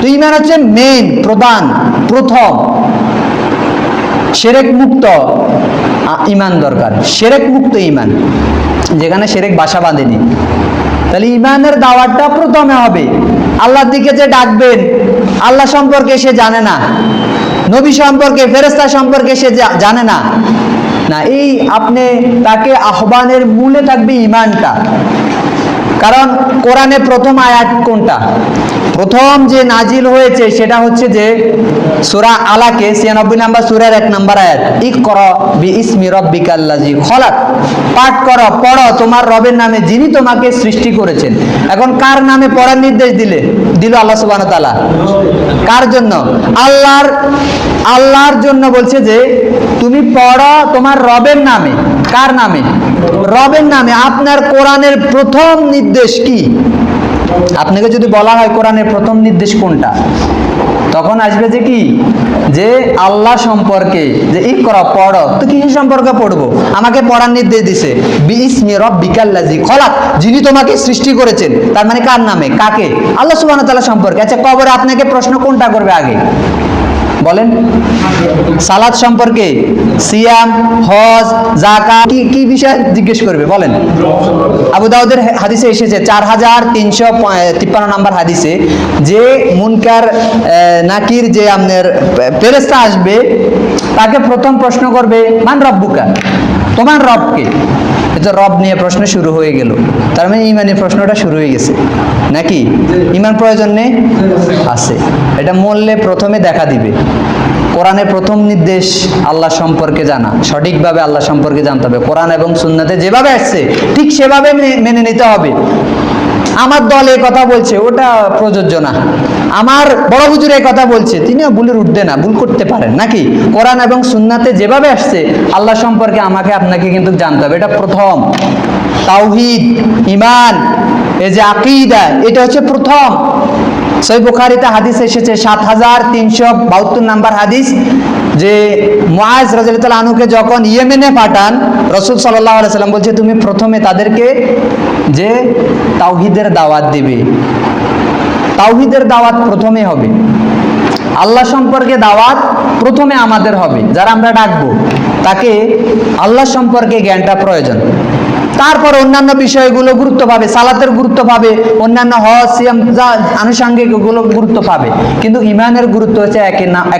তো ইমান হচ্ছে মেইন প্রধান, প্রথম। সেরেক মুক্ত ইমান দরকার। সেরেক মুক্ত ইমান, যেখানে সেরেক বাসা বাঁধেনি। তাহলে ইমানের দাওয়াতটা প্রথমে হবে। আল্লাহর দিকে যে ডাকবেন, আল্লাহ সম্পর্কে সে জানে না। নবী সম্পর্কে ফেরেস্তা সম্পর্কে সে জানে না। না, এই আপনি তাকে আহ্বানের মূলে থাকবে ইমানটা। কারণ কোরআনে প্রথম আয়াত কোনটা? প্রথম যে নাজিল হয়েছে সেটা হচ্ছে যে সুরা আলাকে ছিয়ানব্বই নাম্বার সুরার এক নাম্বার আয়াত। ইক কর বি ইসমি রব্বিকাল্লাজি খলাক। পাঠ করো, পড়ো, তোমার রবের নামে যিনি তোমাকে সৃষ্টি করেছেন। এখন কার নামে পড়ার নির্দেশ দিলে? দিল আল্লাহ সুবাহ তালা কার জন্য? আল্লাহর আল্লাহর জন্য বলছে যে তুমি পড়ো তোমার রবের নামে। কার নামে? রবের নামে। আপনার কোরআনের প্রথম নির্দেশ কি? আপনাকে যদি বলা হয় কোরআনের প্রথম নির্দেশ কোনটা? তখন আসবে যে কি? যে আল্লাহ সম্পর্কে যে ই করো পড়ো। তো কিসের সম্পর্কে পড়ব? আমাকে পড়ার নির্দেশ দিছে। বিসমি রব বিকাল্লাজি খলাক। যিনি তোমাকে সৃষ্টি করেছেন। তার মানে কার নামে? কাকে? আল্লাহ ওয়া সম্পর্কে। আচ্ছা কবরে আপনাকে প্রশ্ন কোনটা করবে আগে? বলেন। সালাদ সম্পর্কে সিয়াম, হজ জাকা কি কি বিষয় জিজ্ঞেস করবে? বলেন। আবু দাউদের হাদিসে এসেছে চার হাজার তিনশো তিপ্পান্ন নাম্বার হাদিসে যে মুনকার নাকির যে আপনার ফেরেস্তা আসবে, তাকে প্রথম প্রশ্ন করবে, মান রব্বুকা? তোমার রবকে। এটা রব নিয়ে প্রশ্ন শুরু হয়ে গেল। তার মানে ইমানের প্রশ্নটা শুরু হয়ে গেছে। নাকি? ইমান প্রয়োজন নেই? আছে। এটা মরলে প্রথমে দেখা দিবে। কোরআনের প্রথম নির্দেশ আল্লাহ সম্পর্কে জানা। সঠিকভাবে আল্লাহ সম্পর্কে জানতে হবে। কোরআন এবং সুন্নাতে যেভাবে আসছে, ঠিক সেভাবে মেনে নিতে হবে। আমার দল এই কথা বলছে, ওটা প্রযোজ্য না। আমার বড় হুজুর এই কথা বলছে তিনি ভুলের উঠবে না, ভুল করতে পারেন, নাকি? কোরআন এবং সুন্নাতে যেভাবে আসছে, আল্লাহ সম্পর্কে আমাকে আপনাকে কিন্তু জানতে হবে, এটা প্রথম। তাওহিদ ইমান এই যে আকিদা, এটা হচ্ছে প্রথম। সই বুখারিতে হাদিস এসেছে, সাত হাজার তিনশো বাহাত্তর নাম্বার হাদিস, যে মুআজ রাজিয়াল আনুকে যখন ইয়েমেনে পাঠান, রসুল সাল্লাহ সাল্লাম বলছে, তুমি প্রথমে তাদেরকে যে তাওহিদের দাওয়াত দিবে। তাওহিদের দাওয়াত প্রথমে হবে। আল্লাহ সম্পর্কে দাওয়াত প্রথমে আমাদের হবে। যারা আমরা ডাকবো, তাকে আল্লাহ সম্পর্কে জ্ঞানটা প্রয়োজন। তারপর অন্যান্য বিষয়গুলো গুরুত্ব পাবে, সালাতের গুরুত্ব পাবে, অন্যান্য হজ, সিয়াম, যা আনুষাঙ্গিক গুরুত্ব পাবে। কিন্তু ইমানের গুরুত্ব হচ্ছে একে এক